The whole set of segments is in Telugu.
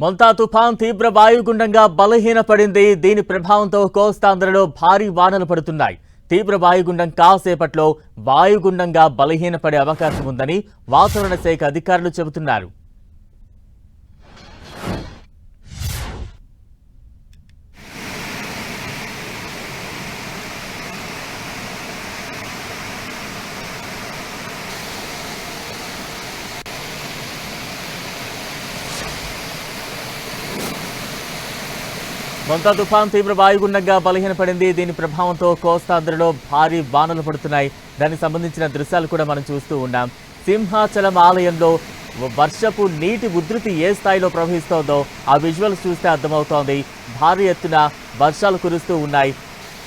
మొంతా తుఫాన్ తీవ్ర వాయుగుండంగా బలహీనపడింది. దీని ప్రభావంతో కోస్తాంధ్రలో భారీ వానలు పడుతున్నాయి. తీవ్ర వాయుగుండం కాసేపట్లో వాయుగుండంగా బలహీనపడే అవకాశం ఉందని వాతావరణ శాఖ అధికారులు చెబుతున్నారు. మొంతా తుఫాన్ తీవ్ర వాయుగుండంగా బలహీనపడింది. దీని ప్రభావంతో కోస్తాంధ్రలో భారీ వానలు పడుతున్నాయి. దానికి సంబంధించిన దృశ్యాలు కూడా మనం చూస్తూ ఉన్నాం. సింహాచలం ఆలయంలో వర్షపు నీటి ఉధృతి ఏ స్థాయిలో ప్రవహిస్తోందో ఆ విజువల్స్ చూస్తే అర్థమవుతోంది. భారీ ఎత్తున వర్షాలు కురుస్తూ ఉన్నాయి.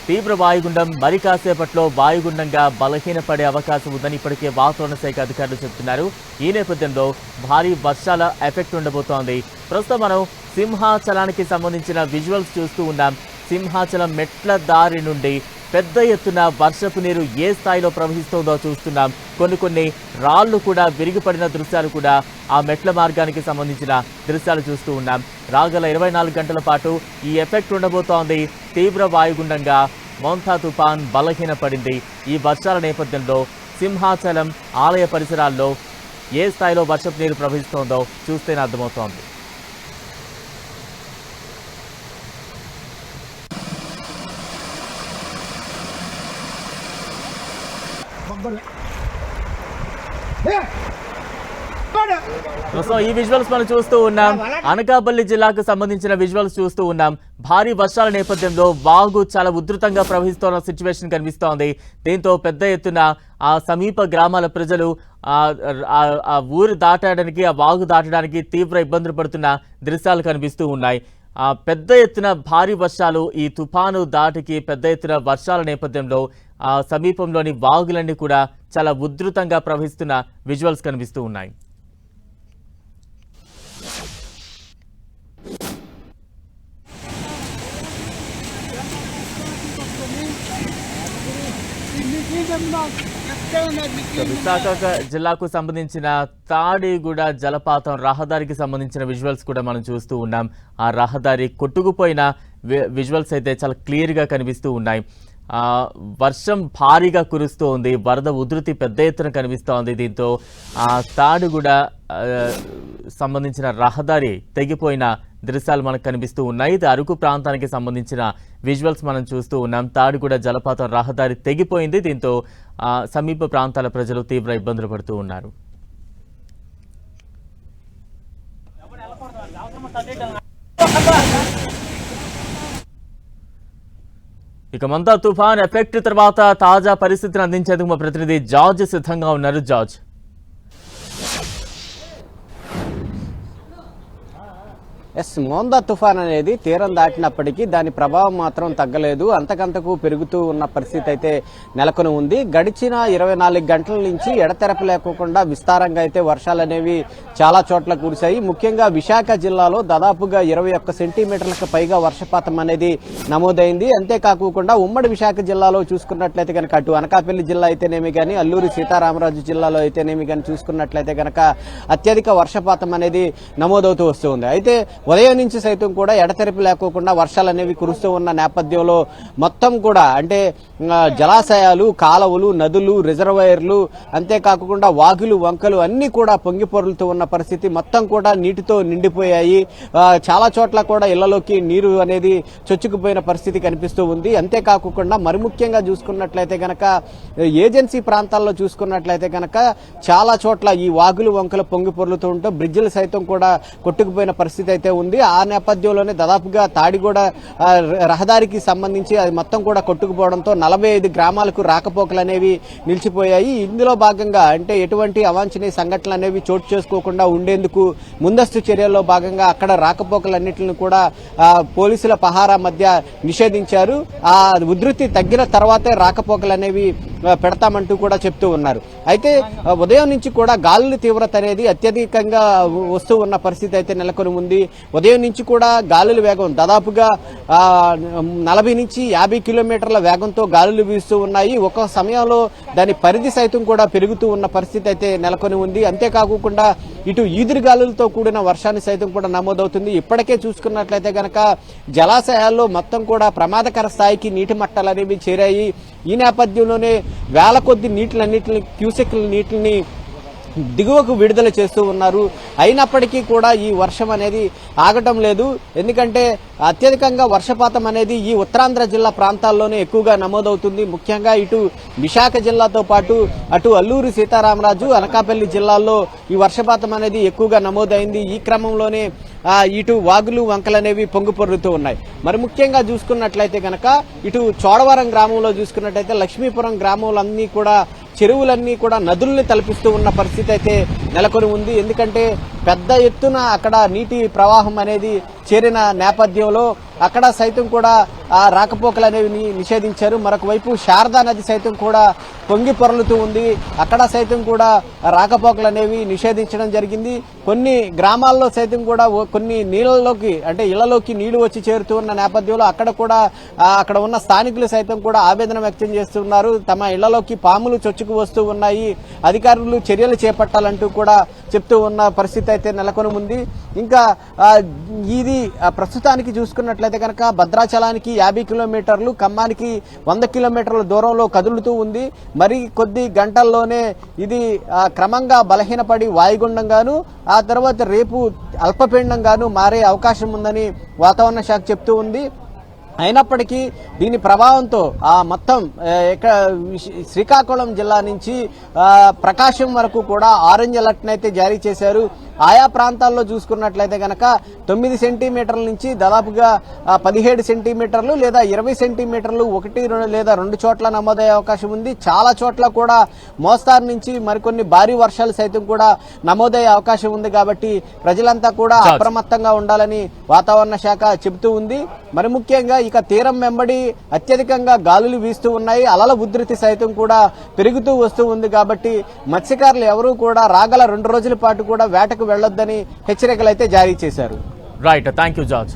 తీవ్ర వాయుగుండం మరి కాసేపట్లో వాయుగుండంగా బలహీనపడే అవకాశం ఉందని ఇప్పటికే వాతావరణ శాఖ అధికారులు చెబుతున్నారు. ఈ నేపథ్యంలో భారీ వర్షాల ఎఫెక్ట్ ఉండబోతోంది. ప్రస్తుతం మనం సింహాచలానికి సంబంధించిన విజువల్స్ చూస్తూ ఉన్నాం. సింహాచలం మెట్ల దారి నుండి పెద్ద ఎత్తున వర్షపు నీరు ఏ స్థాయిలో ప్రవహిస్తోందో చూస్తున్నాం. కొన్ని కొన్ని రాళ్ళు కూడా విరిగిపడిన దృశ్యాలు కూడా ఆ మెట్ల మార్గానికి సంబంధించిన దృశ్యాలు చూస్తూ ఉన్నాం. రాగల ఇరవై నాలుగు గంటల పాటు ఈ ఎఫెక్ట్ ఉండబోతోంది. తీవ్ర వాయుగుండంగా మౌంతా తుఫాన్ బలహీనపడింది. ఈ వర్షాల నేపథ్యంలో సింహాచలం ఆలయ పరిసరాల్లో ఏ స్థాయిలో వర్షపు నీరు ప్రవహిస్తోందో చూస్తేనే అర్థమవుతోంది. ప్రస్తుతం ఈ విజువల్స్ మనం చూస్తూ ఉన్నాం. అనకాపల్లి జిల్లాకు సంబంధించిన విజువల్స్ చూస్తూ ఉన్నాం. భారీ వర్షాల నేపథ్యంలో వాగు చాలా ఉధృతంగా ప్రవహిస్తున్న సిచ్యువేషన్ కనిపిస్తోంది. దీంతో పెద్ద ఎత్తున ఆ సమీప గ్రామాల ప్రజలు ఆ ఊరు దాటడానికి ఆ వాగు దాటడానికి తీవ్ర ఇబ్బందులు పడుతున్న దృశ్యాలు కనిపిస్తూ ఉన్నాయి. ఆ పెద్ద ఎత్తున భారీ వర్షాలు ఈ తుఫాను దాటికి పెద్ద ఎత్తున వర్షాల నేపథ్యంలో సమీపంలోని వాగులన్నీ కూడా చాలా ఉధృతంగా ప్రవహిస్తున్న విజువల్స్ కనిపిస్తూ ఉన్నాయి. విశాఖ జిల్లాకు సంబంధించిన తాడిగూడ జలపాతం రహదారికి సంబంధించిన విజువల్స్ కూడా మనం చూస్తూ ఉన్నాం. ఆ రహదారి కొట్టుకుపోయిన విజువల్స్ అయితే చాలా క్లియర్గా కనిపిస్తూ ఉన్నాయి. ఆ, వర్షం భారీగా కురుస్తూ ఉంది వరద ఉధృతి పెద్ద ఎత్తున కనిపిస్తోంది. దీంతో ఆ తాడిగూడ సంబంధించిన రహదారి తెగిపోయిన దృశ్యాలు మనకు కనిపిస్తూ ఉన్నాయి. ఇది అరకు ప్రాంతానికి సంబంధించిన విజువల్స్ మనం చూస్తూ ఉన్నాం. తాడుగూడ జలపాతం రహదారి తెగిపోయింది. దీంతో సమీప ప్రాంతాల ప్రజలు తీవ్ర ఇబ్బందులు పడుతూ ఉన్నారు. ఇక మంతా తుఫాన్ ఎఫెక్ట్ తర్వాత తాజా పరిస్థితిని అందించేందుకు మా ప్రతినిధి జార్జ్ సిద్ధంగా ఉన్నారు. జార్జ్. ఎస్ మోందా తుఫాన్ అనేది తీరం దాటినప్పటికీ దాని ప్రభావం మాత్రం తగ్గలేదు. అంతకంతకు పెరుగుతూ ఉన్న పరిస్థితి అయితే నెలకొని ఉంది. గడిచిన ఇరవై నాలుగు గంటల నుంచి ఎడతెరపి లేకుండా విస్తారంగా అయితే వర్షాలు అనేవి చాలా చోట్ల కురిశాయి. ముఖ్యంగా విశాఖ జిల్లాలో దాదాపుగా ఇరవై ఒక్క సెంటీమీటర్లకు పైగా వర్షపాతం అనేది నమోదైంది. అంతేకాకుండా ఉమ్మడి విశాఖ జిల్లాలో చూసుకున్నట్లయితే కనుక అటు అనకాపల్లి జిల్లా అయితేనేమి కానీ అల్లూరి సీతారామరాజు జిల్లాలో అయితేనేమి కానీ చూసుకున్నట్లయితే కనుక అత్యధిక వర్షపాతం అనేది నమోదవుతూ వస్తుంది అయితే ఉదయం నుంచి సైతం కూడా ఎడతెరిపి లేకోకుండా వర్షాలు అనేవి కురుస్తూ ఉన్న నేపథ్యంలో మొత్తం కూడా అంటే జలాశయాలు కాలువలు నదులు రిజర్వాయర్లు అంతేకాకుండా వాగులు వంకలు అన్ని కూడా పొంగి పొరులుతూ ఉన్న పరిస్థితి మొత్తం కూడా నీటితో నిండిపోయాయి. చాలా చోట్ల కూడా ఇళ్ళలోకి నీరు అనేది చొచ్చుకుపోయిన పరిస్థితి కనిపిస్తూ ఉంది. అంతేకాకుండా మరి ముఖ్యంగా చూసుకున్నట్లయితే గనక ఏజెన్సీ ప్రాంతాల్లో చూసుకున్నట్లయితే గనక చాలా చోట్ల ఈ వాగులు వంకలు పొంగి పొరులుతూ ఉంటూ బ్రిడ్జిలు సైతం కూడా కొట్టుకుపోయిన పరిస్థితి అయితే ఉంది. ఆ నేపథ్యంలోనే దాదాపుగా తాడిగూడ రహదారికి సంబంధించి అది మొత్తం కూడా కొట్టుకుపోవడంతో నలభై ఐదు గ్రామాలకు రాకపోకలు అనేవి నిలిచిపోయాయి. ఇందులో భాగంగా అంటే ఎటువంటి అవాంఛనీయ సంఘటనలు అనేవి చోటు చేసుకోకుండా ఉండేందుకు ముందస్తు చర్యల్లో భాగంగా అక్కడ రాకపోకలన్నింటిని కూడా పోలీసుల పహారా మధ్య నిషేధించారు. ఆ ఉధృతి తగ్గిన తర్వాతే రాకపోకలు అనేవి పెడతామంటూ కూడా చెప్తూ ఉన్నారు. అయితే ఉదయం నుంచి కూడా గాలుల తీవ్రత అనేది అత్యధికంగా వస్తూ ఉన్న పరిస్థితి అయితే నెలకొని ఉంది ఉదయం నుంచి కూడా గాలుల వేగం దాదాపుగా నలభై నుంచి యాభై కిలోమీటర్ల వేగంతో గాలులు వీస్తూ ఉన్నాయి. ఒక సమయంలో దాని పరిధి సైతం కూడా పెరుగుతూ ఉన్న పరిస్థితి అయితే నెలకొని ఉంది. అంతేకాకుండా ఇటు ఈదురు గాలులతో కూడిన వర్షాన్ని సైతం కూడా నమోదవుతుంది. ఇప్పటికే చూసుకున్నట్లయితే గనక జలాశయాల్లో మొత్తం కూడా ప్రమాదకర స్థాయికి నీటి మట్టాలు అనేవి చేరాయి. ఈ నేపథ్యంలోనే వేల కొద్ది నీటిలన్నిటిని క్యూసెక్ల నీటిని దిగువకు విడుదల చేస్తూ ఉన్నారు. అయినప్పటికీ కూడా ఈ వర్షం అనేది ఆగటం లేదు. ఎందుకంటే అత్యధికంగా వర్షపాతం అనేది ఈ ఉత్తరాంధ్ర జిల్లా ప్రాంతాల్లోనే ఎక్కువగా నమోదవుతుంది. ముఖ్యంగా ఇటు విశాఖ జిల్లాతో పాటు అటు అల్లూరి సీతారామరాజు అనకాపల్లి జిల్లాల్లో ఈ వర్షపాతం అనేది ఎక్కువగా నమోదైంది. ఈ క్రమంలోనే ఇటు వాగులు వంకలు అనేవి పొంగు ఉన్నాయి. మరి ముఖ్యంగా చూసుకున్నట్లయితే గనక ఇటు చోడవరం గ్రామంలో చూసుకున్నట్లయితే లక్ష్మీపురం గ్రామంలన్నీ కూడా చెరువులన్నీ కూడా నదుల్ని తలపిస్తూ ఉన్న పరిస్థితి అయితే నెలకొని ఉంది. ఎందుకంటే పెద్ద ఎత్తున అక్కడ నీటి ప్రవాహం అనేది చేరిన నేపథ్యంలో అక్కడ సైతం కూడా ఆ రాకపోకలు అనేవి నిషేధించారు. మరొక వైపు శారదా నది సైతం కూడా పొంగి పొరలుతూ ఉంది. అక్కడ సైతం కూడా రాకపోకలు అనేవి నిషేధించడం జరిగింది. కొన్ని గ్రామాల్లో సైతం కూడా కొన్ని నీళ్ళలోకి అంటే ఇళ్ళలోకి నీళ్ళు వచ్చి చేరుతూ ఉన్న నేపథ్యంలో అక్కడ కూడా అక్కడ ఉన్న స్థానికులు సైతం కూడా ఆవేదన వ్యక్తం చేస్తున్నారు. తమ ఇళ్ళలోకి పాములు చొచ్చుకు వస్తూ ఉన్నాయి. అధికారులు చర్యలు చేపట్టాలంటూ కూడా చెప్తూ ఉన్న పరిస్థితి అయితే నెలకొని ఉంది. ఇంకా ఇది ప్రస్తుతానికి చూసుకున్నట్లయితే కనుక భద్రాచలానికి యాభై కిలోమీటర్లు ఖమ్మానికి వంద కిలోమీటర్ల దూరంలో కదులుతూ ఉంది. మరి కొద్ది గంటల్లోనే ఇది క్రమంగా బలహీనపడి వాయుగుండంగాను ఆ తర్వాత రేపు అల్పపీండంగాను మారే అవకాశం ఉందని వాతావరణ శాఖ చెప్తూ ఉంది. అయినప్పటికీ దీని ప్రభావంతో ఆ మొత్తం ఇక్కడ శ్రీకాకుళం జిల్లా నుంచి ప్రకాశం వరకు కూడా ఆరెంజ్ అలర్ట్ అయితే జారీ చేశారు. ఆయా ప్రాంతాల్లో చూసుకున్నట్లయితే గనక తొమ్మిది సెంటీమీటర్ల నుంచి దాదాపుగా పదిహేడు సెంటీమీటర్లు లేదా ఇరవై సెంటీమీటర్లు ఒకటి లేదా రెండు చోట్ల నమోదయ్యే అవకాశం ఉంది. చాలా చోట్ల కూడా మోస్తారు నుంచి మరికొన్ని భారీ వర్షాలు సైతం కూడా నమోదయ్యే అవకాశం ఉంది కాబట్టి ప్రజలంతా కూడా. అప్రమత్తంగా ఉండాలని వాతావరణ శాఖ చెబుతూ ఉంది. మరి ముఖ్యంగా ఇక తీరం వెంబడి అత్యధికంగా గాలులు వీస్తూ ఉన్నాయి. అలల ఉధృతి సైతం కూడా పెరుగుతూ వస్తూ ఉంది కాబట్టి మత్స్యకారులు ఎవరూ కూడా రాగల రెండు రోజుల పాటు కూడా వేటకు వెళ్ళొద్దని హెచ్చరికలు అయితే జారీ చేశారు. Right thank you George